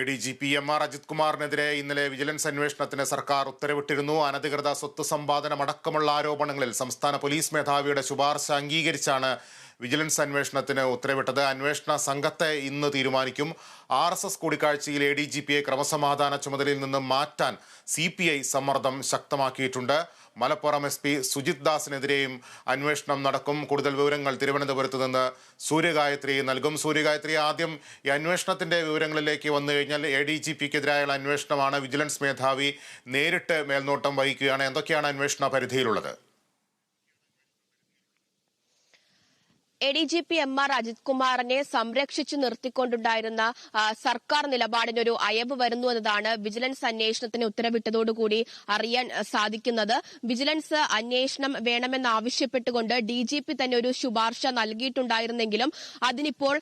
A D G P M R Ajith കുമാറിനെതിരെ ഇന്നലെ vigilance അന്വേഷണത്തിന് സർക്കാർ ഉത്തരവിട്ടിരുന്നു. അനധികൃത സ്വത്ത് സമ്പാദനം അടക്കമുള്ള ആരോപണങ്ങളിൽ സംസ്ഥാന പോലീസ് മേധാവിയുടെ ശുപാർശ അംഗീകരിച്ചാണ് വിജിലൻസ് അന്വേഷണത്തിന് ഉത്തരവിട്ടത്. അന്വേഷണ സംഘത്തെ ഇന്ന് തീരുമാനിക്കും. ആർ എസ് എസ് കൂടിക്കാഴ്ചയിൽ എ ഡി ജി പിയെ ക്രമസമാധാന ചുമതലയിൽ നിന്ന് മാറ്റാൻ സി പി ഐ സമ്മർദ്ദം ശക്തമാക്കിയിട്ടുണ്ട്. മലപ്പുറം എസ് പി സുജിത് ദാസിനെതിരെയും അന്വേഷണം നടക്കും. കൂടുതൽ വിവരങ്ങൾ തിരുവനന്തപുരത്ത് നിന്ന് സൂര്യഗായത്രി നൽകും. സൂര്യഗായത്രി ആദ്യം ഈ അന്വേഷണത്തിന്റെ വിവരങ്ങളിലേക്ക് വന്നു കഴിഞ്ഞാൽ എ ഡി ജി പിക്കെതിരായുള്ള അന്വേഷണമാണ് വിജിലൻസ് മേധാവി നേരിട്ട് മേൽനോട്ടം വഹിക്കുകയാണ്. എന്തൊക്കെയാണ് അന്വേഷണ പരിധിയിലുള്ളത്? A D G P M R Ajith കുമാറിനെ സംരക്ഷിച്ചു നിർത്തിക്കൊണ്ടുണ്ടായിരുന്ന സർക്കാർ നിലപാടിനൊരു അയവ് വരുന്നു എന്നതാണ് വിജിലൻസ് അന്വേഷണത്തിന് ഉത്തരവിട്ടതോടുകൂടി അറിയാൻ സാധിക്കുന്നത്. വിജിലൻസ് അന്വേഷണം വേണമെന്നാവശ്യപ്പെട്ടുകൊണ്ട് ഡി ജി പി തന്നെ ഒരു ശുപാർശ നൽകിയിട്ടുണ്ടായിരുന്നെങ്കിലും അതിനിപ്പോൾ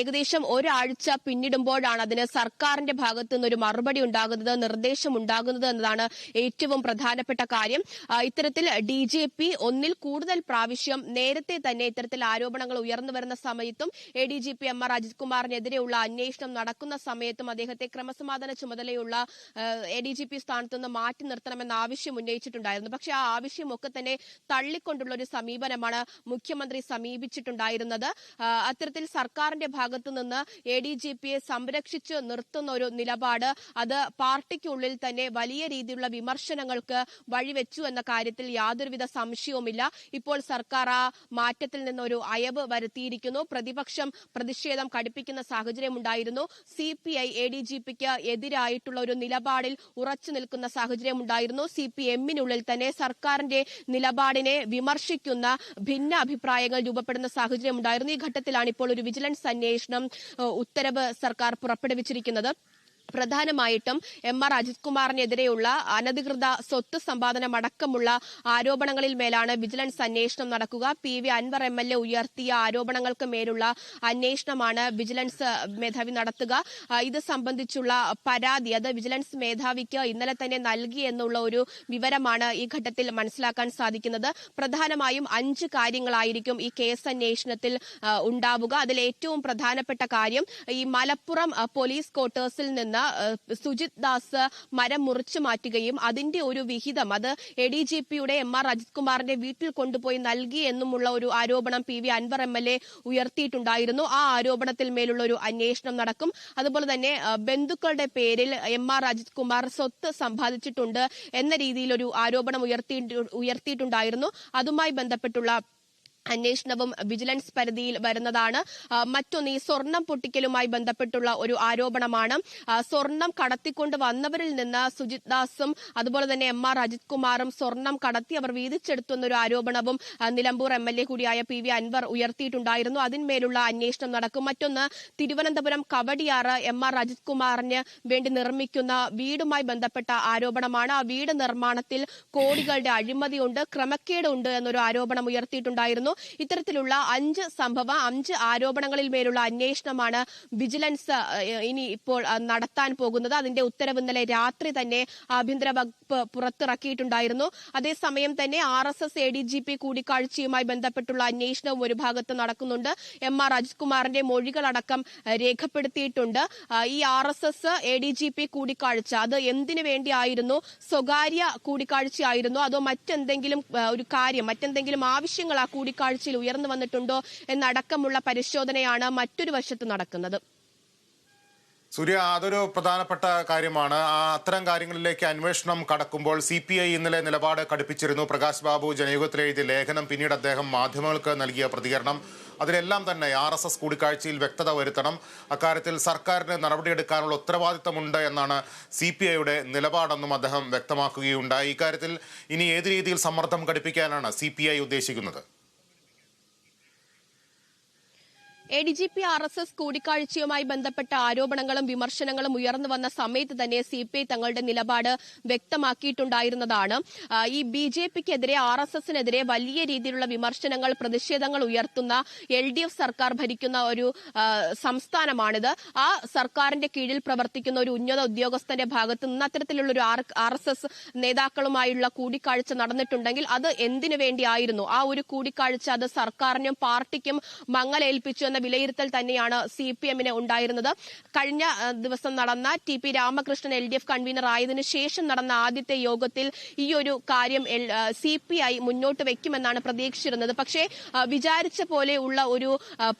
ഏകദേശം ഒരാഴ്ച പിന്നിടുമ്പോഴാണ് അതിന് സർക്കാരിന്റെ ഭാഗത്തു നിന്നൊരു മറുപടി ഉണ്ടാകുന്നത് നിർദ്ദേശം ഉണ്ടാകുന്നത് എന്നതാണ് ഏറ്റവും പ്രധാനപ്പെട്ട കാര്യം. ഇത്തരത്തിൽ ഡി ഒന്നിൽ കൂടുതൽ പ്രാവശ്യം നേരത്തെ തന്നെ ഇത്തരത്തിൽ ആരോപണങ്ങൾ ഉയർന്നു വരുന്ന സമയത്തും A D G P M R Ajith കുമാറിനെതിരെയുള്ള അന്വേഷണം നടക്കുന്ന സമയത്തും അദ്ദേഹത്തെ ക്രമസമാധാന ചുമതലയുള്ള എ ഡി ജി പി സ്ഥാനത്ത് നിന്ന് മാറ്റി നിർത്തണമെന്ന ആവശ്യം ഉന്നയിച്ചിട്ടുണ്ടായിരുന്നു. പക്ഷേ ആ ആവശ്യമൊക്കെ തന്നെ തള്ളിക്കൊണ്ടുള്ള ഒരു സമീപനമാണ് മുഖ്യമന്ത്രി സമീപിച്ചിട്ടുണ്ടായിരുന്നത്. അത്തരത്തിൽ സർക്കാരിന്റെ ഭാഗത്തു നിന്ന് എ ഡി ജി പിയെ സംരക്ഷിച്ച് നിർത്തുന്ന ഒരു നിലപാട് അത് പാർട്ടിക്കുള്ളിൽ തന്നെ വലിയ രീതിയിലുള്ള വിമർശനങ്ങൾക്ക് വഴിവെച്ചു എന്ന കാര്യത്തിൽ യാതൊരുവിധ സംശയവുമില്ല. ഇപ്പോൾ സർക്കാർ ആ മാറ്റത്തിൽ നിന്നൊരു അയവ് വരുത്തിയിരിക്കുന്നു. പ്രതിപക്ഷം പ്രതിഷേധം കടുപ്പിക്കുന്ന സാഹചര്യം ഉണ്ടായിരുന്നു C P I A D G പിക്ക് എതിരായിട്ടുള്ള ഒരു നിലപാടിൽ ഉറച്ചു നിൽക്കുന്ന സാഹചര്യം ഉണ്ടായിരുന്നു സി പി എമ്മിനുള്ളിൽ തന്നെ സർക്കാരിന്റെ നിലപാടിനെ വിമർശിക്കുന്ന ഭിന്ന അഭിപ്രായങ്ങൾ രൂപപ്പെടുന്ന സാഹചര്യം ഉണ്ടായിരുന്നു ഈ ഘട്ടത്തിലാണ് ഇപ്പോൾ ഒരു വിജിലൻസ് അന്വേഷണം ഉത്തരവ് സർക്കാർ പുറപ്പെടുവിച്ചിരിക്കുന്നത്. പ്രധാനമായിട്ടും എം ആർ അജിത് കുമാറിനെതിരെയുള്ള അനധികൃത സ്വത്ത് സമ്പാദനം അടക്കമുള്ള ആരോപണങ്ങളിൽ മേലാണ് വിജിലൻസ് അന്വേഷണം നടക്കുക. P V Anvar M L A ഉയർത്തിയ ആരോപണങ്ങൾക്ക് മേലുള്ള അന്വേഷണമാണ് വിജിലൻസ് മേധാവി നടത്തുക. ഇത് സംബന്ധിച്ചുള്ള പരാതി അത് വിജിലൻസ് മേധാവിക്ക് ഇന്നലെ തന്നെ നൽകി എന്നുള്ള ഒരു വിവരമാണ് ഈ ഘട്ടത്തിൽ മനസ്സിലാക്കാൻ സാധിക്കുന്നത്. പ്രധാനമായും അഞ്ച് കാര്യങ്ങളായിരിക്കും ഈ കേസ് അന്വേഷണത്തിൽ ഉണ്ടാവുക. അതിൽ ഏറ്റവും പ്രധാനപ്പെട്ട കാര്യം ഈ മലപ്പുറം പോലീസ് ക്വാർട്ടേഴ്സിൽ നിന്ന് സുജിത് ദാസ് മരം മുറിച്ചു മാറ്റുകയും അതിന്റെ ഒരു വിഹിതം അത് എ ഡി ജി പിയുടെ എം ആർ അജിത് കുമാറിന്റെ വീട്ടിൽ കൊണ്ടുപോയി നൽകി എന്നുമുള്ള ഒരു ആരോപണം P V Anvar M L A ഉയർത്തിയിട്ടുണ്ടായിരുന്നു. ആ ആരോപണത്തിൽ മേലുള്ള ഒരു അന്വേഷണം നടക്കും. അതുപോലെ തന്നെ ബന്ധുക്കളുടെ പേരിൽ എം ആർ അജിത് കുമാർ സ്വത്ത് സമ്പാദിച്ചിട്ടുണ്ട് എന്ന രീതിയിൽ ഒരു ആരോപണം ഉയർത്തി ഉയർത്തിയിട്ടുണ്ടായിരുന്നു. അതുമായി ബന്ധപ്പെട്ടുള്ള അന്വേഷണവും വിജിലൻസ് പരിധിയിൽ വരുന്നതാണ്. മറ്റൊന്ന് ഈ സ്വർണം പൊട്ടിക്കലുമായി ബന്ധപ്പെട്ടുള്ള ഒരു ആരോപണമാണ്. സ്വർണം കടത്തിക്കൊണ്ട് വന്നവരിൽ നിന്ന് സുജിത് ദാസും അതുപോലെ തന്നെ എം ആർ അജിത് കുമാറും സ്വർണം കടത്തി അവർ വീതിച്ചെടുത്തു എന്നൊരു ആരോപണവും നിലമ്പൂർ എം എൽ എ കൂടിയായ പി വി അൻവർ ഉയർത്തിയിട്ടുണ്ടായിരുന്നു. അതിന്മേലുള്ള അന്വേഷണം നടക്കും. മറ്റൊന്ന് തിരുവനന്തപുരം കവടിയാറ് എം ആർ അജിത് കുമാറിന് വേണ്ടി നിർമ്മിക്കുന്ന വീടുമായി ബന്ധപ്പെട്ട ആരോപണമാണ്. ആ വീട് നിർമ്മാണത്തിൽ കോടികളുടെ അഴിമതിയുണ്ട് ക്രമക്കേടുണ്ട് എന്നൊരു ആരോപണം ഉയർത്തിയിട്ടുണ്ടായിരുന്നു. ഇത്തരത്തിലുള്ള അഞ്ച് സംഭവ അഞ്ച് ആരോപണങ്ങളിൽ മേലുള്ള അന്വേഷണമാണ് വിജിലൻസ് ഇനി ഇപ്പോൾ നടത്താൻ പോകുന്നത്. അതിന്റെ ഉത്തരവ് ഇന്നലെ രാത്രി തന്നെ ആഭ്യന്തര വകുപ്പ് പുറത്തിറക്കിയിട്ടുണ്ടായിരുന്നു. അതേസമയം തന്നെ R S S A D G P കൂടിക്കാഴ്ചയുമായി ബന്ധപ്പെട്ടുള്ള അന്വേഷണവും ഒരു ഭാഗത്ത് നടക്കുന്നുണ്ട്. എം ആർ അജിത് കുമാറിന്റെ മൊഴികളടക്കം രേഖപ്പെടുത്തിയിട്ടുണ്ട്. ഈ R S S A D G P കൂടിക്കാഴ്ച അത് എന്തിനു വേണ്ടിയായിരുന്നു? സ്വകാര്യ കൂടിക്കാഴ്ചയായിരുന്നു. അതോ മറ്റെന്തെങ്കിലും ഒരു കാര്യം മറ്റെന്തെങ്കിലും ആവശ്യങ്ങൾ ആ കൂടിക്കാഴ്ചയിൽ ഉയർന്നു വന്നിട്ടുണ്ടോ എന്നടക്കമുള്ള പരിശോധനയാണ് മറ്റൊരു വശത്ത് നടക്കുന്നത്. സൂര്യ അതൊരു പ്രധാനപ്പെട്ട കാര്യമാണ്. ആ അത്തരം കാര്യങ്ങളിലേക്ക് അന്വേഷണം കടക്കുമ്പോൾ സി പി ഐ ഇന്നലെ നിലപാട് കടുപ്പിച്ചിരുന്നു. പ്രകാശ് ബാബു ജനയുഗത്തിൽ എഴുതിയ ലേഖനം പിന്നീട് അദ്ദേഹം മാധ്യമങ്ങൾക്ക് നൽകിയ പ്രതികരണം. അതിലെല്ലാം തന്നെ ആർ എസ് എസ് കൂടിക്കാഴ്ചയിൽ വ്യക്തത വരുത്തണം. അക്കാര്യത്തിൽ സർക്കാരിന് നടപടിയെടുക്കാനുള്ള ഉത്തരവാദിത്തമുണ്ട് എന്നാണ് സി പി ഐയുടെ നിലപാടെന്നും അദ്ദേഹം വ്യക്തമാക്കുകയുണ്ടായി. ഇക്കാര്യത്തിൽ ഇനി ഏത് രീതിയിൽ സമ്മർദ്ദം ഘടിപ്പിക്കാനാണ് സി ഉദ്ദേശിക്കുന്നത്? A D G P R S S കൂടിക്കാഴ്ചയുമായി ബന്ധപ്പെട്ട ആരോപണങ്ങളും വിമർശനങ്ങളും ഉയർന്നു വന്ന സമയത്ത് തന്നെ സി പി ഐ തങ്ങളുടെ നിലപാട് വ്യക്തമാക്കിയിട്ടുണ്ടായിരുന്നതാണ്. ഈ ബി ജെ പിക്കെതിരെ ആർ എസ് എസിനെതിരെ വലിയ രീതിയിലുള്ള വിമർശനങ്ങൾ പ്രതിഷേധങ്ങൾ ഉയർത്തുന്ന എൽ ഡി എഫ് സർക്കാർ ഭരിക്കുന്ന ഒരു സംസ്ഥാനമാണിത്. ആ സർക്കാരിന്റെ കീഴിൽ പ്രവർത്തിക്കുന്ന ഒരു ഉന്നത ഉദ്യോഗസ്ഥന്റെ ഭാഗത്ത് നിന്ന് അത്തരത്തിലുള്ള ഒരു ആർ എസ് എസ് നേതാക്കളുമായുള്ള കൂടിക്കാഴ്ച നടന്നിട്ടുണ്ടെങ്കിൽ അത് എന്തിനു വേണ്ടിയായിരുന്നു? ആ ഒരു കൂടിക്കാഴ്ച അത് സർക്കാരിനും പാർട്ടിക്കും മങ്ങലേൽപ്പിച്ചു എന്ന വിലയിരുത്തൽ തന്നെയാണ് സി പി എമ്മിന് ഉണ്ടായിരുന്നത്. കഴിഞ്ഞ ദിവസം നടന്ന T P Ramakrishnan L D F convenor ആയതിനു ശേഷം നടന്ന ആദ്യത്തെ യോഗത്തിൽ ഈ ഒരു കാര്യം സി പി ഐ മുന്നോട്ട് വെക്കുമെന്നാണ് പ്രതീക്ഷിച്ചിരുന്നത്. പക്ഷേ വിചാരിച്ച പോലെ ഉള്ള ഒരു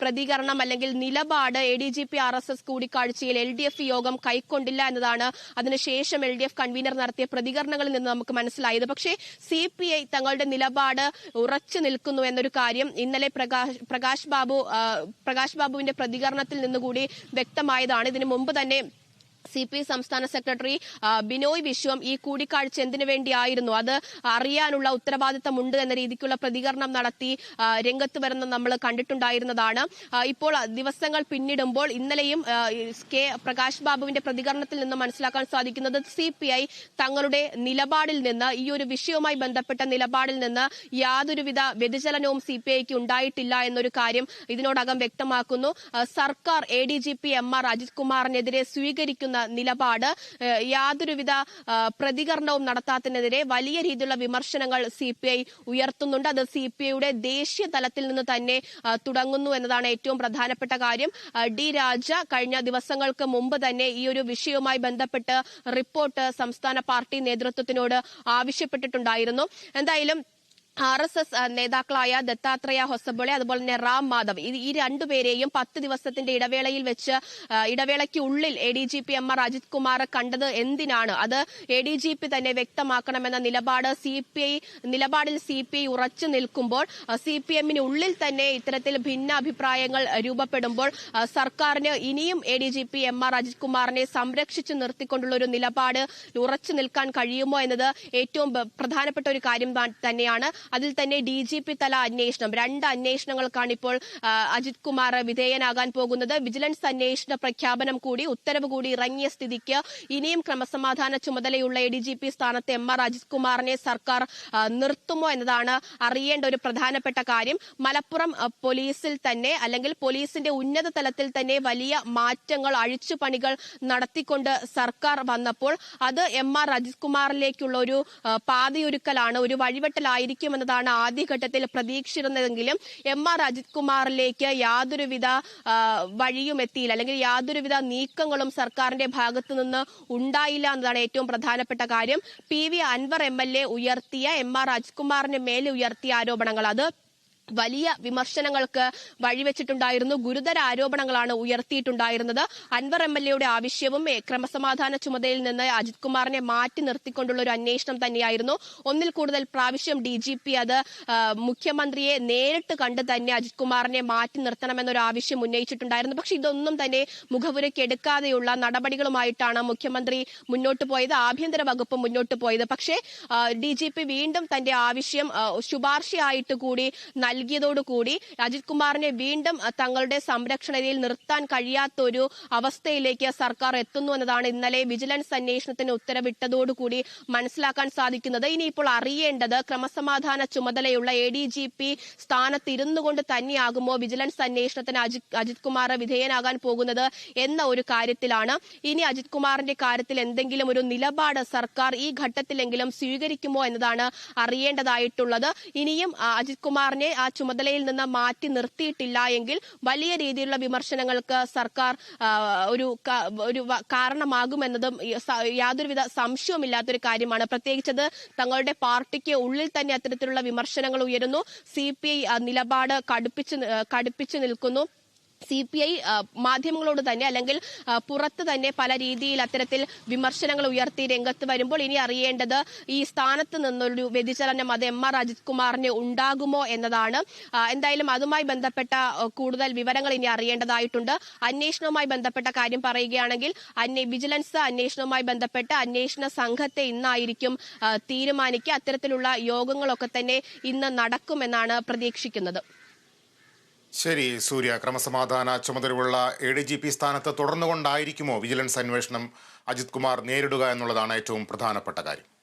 പ്രതികരണം അല്ലെങ്കിൽ നിലപാട് A D G P R S S കൂടിക്കാഴ്ചയിൽ എൽ ഡി എഫ് യോഗം കൈക്കൊണ്ടില്ല എന്നതാണ് അതിനുശേഷം എൽ ഡി എഫ് കൺവീനർ നടത്തിയ പ്രതികരണങ്ങളിൽ നിന്ന് നമുക്ക് മനസ്സിലായത്. പക്ഷേ സി പി ഐ തങ്ങളുടെ നിലപാട് ഉറച്ചു നിൽക്കുന്നു എന്നൊരു കാര്യം ഇന്നലെ പ്രകാശ് പ്രകാശ് ബാബു പ്രകാശ് ബാബുവിന്റെ പ്രതികരണത്തിൽ നിന്നുകൂടി വ്യക്തമായതാണ്. ഇതിനു മുമ്പ് തന്നെ സി പി സംസ്ഥാന സെക്രട്ടറി ബിനോയ് വിശ്വം ഈ കൂടിക്കാഴ്ച എന്തിനു വേണ്ടിയായിരുന്നു? അത് അറിയാനുള്ള ഉത്തരവാദിത്തമുണ്ട് എന്ന രീതിക്കുള്ള പ്രതികരണം നടത്തി രംഗത്ത് വരുന്ന നമ്മൾ കണ്ടിട്ടുണ്ടായിരുന്നതാണ്. ഇപ്പോൾ ദിവസങ്ങൾ പിന്നിടുമ്പോൾ ഇന്നലെയും കെ പ്രകാശ് ബാബുവിന്റെ പ്രതികരണത്തിൽ നിന്ന് മനസ്സിലാക്കാൻ സാധിക്കുന്നത് സി തങ്ങളുടെ നിലപാടിൽ നിന്ന് ഈ ഒരു വിഷയവുമായി ബന്ധപ്പെട്ട നിലപാടിൽ നിന്ന് യാതൊരുവിധ വ്യതിചലനവും സി പി ഐക്ക് ഉണ്ടായിട്ടില്ല എന്നൊരു കാര്യം ഇതിനോടകം വ്യക്തമാക്കുന്നു. സർക്കാർ A D G P M R Ajith കുമാറിനെതിരെ സ്വീകരിക്കുന്ന നിലപാട് യാതൊരുവിധ പ്രതികരണവും നടത്താത്തതിനെതിരെ വലിയ രീതിയിലുള്ള വിമർശനങ്ങൾ സി ഉയർത്തുന്നുണ്ട്. അത് സി ദേശീയ തലത്തിൽ നിന്ന് തന്നെ തുടങ്ങുന്നു എന്നതാണ് ഏറ്റവും പ്രധാനപ്പെട്ട കാര്യം. ഡി രാജ കഴിഞ്ഞ ദിവസങ്ങൾക്ക് മുമ്പ് തന്നെ ഈ ഒരു വിഷയവുമായി ബന്ധപ്പെട്ട് റിപ്പോർട്ട് സംസ്ഥാന പാർട്ടി നേതൃത്വത്തിനോട് ആവശ്യപ്പെട്ടിട്ടുണ്ടായിരുന്നു. എന്തായാലും ആർ എസ് എസ് നേതാക്കളായ ദത്താത്രേയ ഹൊസബോളെ അതുപോലെ തന്നെ റാം മാധവ്. ഈ- രണ്ടുപേരെയും പത്ത് ദിവസത്തിന്റെ ഇടവേളയിൽ വെച്ച് ഇടവേളയ്ക്കുള്ളിൽ A D G P M R Ajith Kumar കണ്ടത് എന്തിനാണ്? അത് എ ഡി ജി പി തന്നെ വ്യക്തമാക്കണമെന്ന നിലപാട് സി പി ഐ നിലപാടിൽ സി പി ഐ ഉറച്ചു നിൽക്കുമ്പോൾ സി പി എമ്മിന് ഉള്ളിൽ തന്നെ ഇത്തരത്തിൽ ഭിന്ന അഭിപ്രായങ്ങൾ രൂപപ്പെടുമ്പോൾ സർക്കാരിന് ഇനിയും A D G P M R Ajith കുമാറിനെ സംരക്ഷിച്ചു നിർത്തിക്കൊണ്ടുള്ള ഒരു നിലപാട് ഉറച്ചു നിൽക്കാൻ കഴിയുമോ എന്നത് ഏറ്റവും പ്രധാനപ്പെട്ട ഒരു കാര്യം തന്നെയാണ്. അതിൽ തന്നെ ഡി ജി പി തല അന്വേഷണം. രണ്ട് അന്വേഷണങ്ങൾക്കാണ് ഇപ്പോൾ അജിത് കുമാർ വിധേയനാകാൻ പോകുന്നത്. വിജിലൻസ് അന്വേഷണ പ്രഖ്യാപനം കൂടി ഉത്തരവ് കൂടി ഇറങ്ങിയ സ്ഥിതിക്ക് ഇനിയും ക്രമസമാധാന ചുമതലയുള്ള എ ഡി ജി പി സ്ഥാനത്ത് എം ആർ അജിത് കുമാറിനെ സർക്കാർ നിർത്തുമോ എന്നതാണ് അറിയേണ്ട ഒരു പ്രധാനപ്പെട്ട കാര്യം. മലപ്പുറം പോലീസിൽ തന്നെ അല്ലെങ്കിൽ പോലീസിന്റെ ഉന്നത തലത്തിൽ തന്നെ വലിയ മാറ്റങ്ങൾ അഴിച്ചുപണികൾ നടത്തിക്കൊണ്ട് സർക്കാർ വന്നപ്പോൾ അത് എം ആർ അജിത് കുമാറിലേക്കുള്ള ഒരു പാതയൊരുക്കലാണ് ഒരു വഴിവെട്ടലായിരിക്കുമെന്നതാണ് ആദ്യഘട്ടത്തിൽ പ്രതീക്ഷിച്ചിരുന്നതെങ്കിലും എം ആർ അജിത് കുമാറിലേക്ക് യാതൊരുവിധ വഴിയും എത്തിയില്ല. അല്ലെങ്കിൽ യാതൊരുവിധ നീക്കങ്ങളും സർക്കാരിന്റെ ഭാഗത്തു നിന്ന് ഉണ്ടായില്ല എന്നതാണ് ഏറ്റവും പ്രധാനപ്പെട്ട കാര്യം. P V Anvar M L A ഉയർത്തിയ എം ആർ അജിത് കുമാറിന് മേലെ ഉയർത്തിയ ആരോപണങ്ങൾ. അത് വലിയ വിമർശനങ്ങൾക്ക് വഴിവെച്ചിട്ടുണ്ടായിരുന്നു. ഗുരുതര ആരോപണങ്ങളാണ് ഉയർത്തിയിട്ടുണ്ടായിരുന്നത്. അൻവർ എം എൽ എയുടെ ആവശ്യവും ക്രമസമാധാന ചുമതലയിൽ നിന്ന് അജിത് കുമാറിനെ മാറ്റി നിർത്തിക്കൊണ്ടുള്ള ഒരു അന്വേഷണം തന്നെയായിരുന്നു. ഒന്നിൽ കൂടുതൽ പ്രാവശ്യം ഡി ജി പി അത് മുഖ്യമന്ത്രിയെ നേരിട്ട് കണ്ട് തന്നെ അജിത് കുമാറിനെ മാറ്റി നിർത്തണമെന്നൊരു ആവശ്യം ഉന്നയിച്ചിട്ടുണ്ടായിരുന്നു. പക്ഷെ ഇതൊന്നും തന്നെ മുഖവുരയ്ക്കെടുക്കാതെയുള്ള നടപടികളുമായിട്ടാണ് മുഖ്യമന്ത്രി മുന്നോട്ട് പോയത് ആഭ്യന്തര വകുപ്പ് മുന്നോട്ട് പോയത്. പക്ഷേ ഡി വീണ്ടും തന്റെ ആവശ്യം ശുപാർശയായിട്ട് കൂടി നൽകിയതോടുകൂടി അജിത് കുമാറിനെ വീണ്ടും തങ്ങളുടെ സംരക്ഷണയിൽ നിർത്താൻ കഴിയാത്തൊരു അവസ്ഥയിലേക്ക് സർക്കാർ എത്തുന്നു എന്നതാണ് ഇന്നലെ വിജിലൻസ് അന്വേഷണത്തിന് ഉത്തരവിട്ടതോടുകൂടി മനസ്സിലാക്കാൻ സാധിക്കുന്നത്. ഇനിയിപ്പോൾ അറിയേണ്ടത് ക്രമസമാധാന ചുമതലയുള്ള എ ഡി ജി പി സ്ഥാനത്തിരുന്നുകൊണ്ട് തന്നെയാകുമോ വിജിലൻസ് അന്വേഷണത്തിന് അജിത് അജിത് കുമാർ വിധേയനാകാൻ പോകുന്നത് എന്ന ഒരു കാര്യത്തിലാണ്. ഇനി അജിത് കുമാറിന്റെ കാര്യത്തിൽ എന്തെങ്കിലും ഒരു നിലപാട് സർക്കാർ ഈ ഘട്ടത്തിലെങ്കിലും സ്വീകരിക്കുമോ എന്നതാണ് അറിയേണ്ടതായിട്ടുള്ളത്. ഇനിയും അജിത് കുമാറിനെ ആ ചുമതലയിൽ നിന്ന് മാറ്റി നിർത്തിയിട്ടില്ല എങ്കിൽ വലിയ രീതിയിലുള്ള വിമർശനങ്ങൾക്ക് സർക്കാർ ഒരു ഒരു കാരണമാകുമെന്നതും യാതൊരുവിധ സംശയവുമില്ലാത്തൊരു കാര്യമാണ്. പ്രത്യേകിച്ചത് തങ്ങളുടെ പാർട്ടിക്ക് ഉള്ളിൽ തന്നെ അത്തരത്തിലുള്ള വിമർശനങ്ങൾ ഉയരുന്നു. സി നിലപാട് കടുപ്പിച്ചു കടുപ്പിച്ച് നിൽക്കുന്നു. സി പി ഐ മാധ്യമങ്ങളോട് തന്നെ അല്ലെങ്കിൽ പുറത്ത് തന്നെ പല രീതിയിൽ അത്തരത്തിൽ വിമർശനങ്ങൾ ഉയർത്തി രംഗത്ത് വരുമ്പോൾ ഇനി അറിയേണ്ടത് ഈ സ്ഥാനത്ത് നിന്നൊരു വ്യതിചലനം അത് എം ആർ അജിത് കുമാറിന് ഉണ്ടാകുമോ എന്നതാണ്. എന്തായാലും അതുമായി ബന്ധപ്പെട്ട കൂടുതൽ വിവരങ്ങൾ ഇനി അറിയേണ്ടതായിട്ടുണ്ട്. അന്വേഷണവുമായി ബന്ധപ്പെട്ട കാര്യം പറയുകയാണെങ്കിൽ വിജിലൻസ് അന്വേഷണവുമായി ബന്ധപ്പെട്ട് അന്വേഷണ സംഘത്തെ ഇന്നായിരിക്കും തീരുമാനിക്കുക. അത്തരത്തിലുള്ള യോഗങ്ങളൊക്കെ തന്നെ ഇന്ന് നടക്കുമെന്നാണ് പ്രതീക്ഷിക്കുന്നത്. ശരി സൂര്യ. ക്രമസമാധാന ചുമതലയുള്ള എ ഡി ജി പി സ്ഥാനത്ത് തുടർന്നുകൊണ്ടായിരിക്കുമോ വിജിലൻസ് അന്വേഷണം അജിത് കുമാർ നേരിടുക എന്നുള്ളതാണ് ഏറ്റവും പ്രധാനപ്പെട്ട കാര്യം?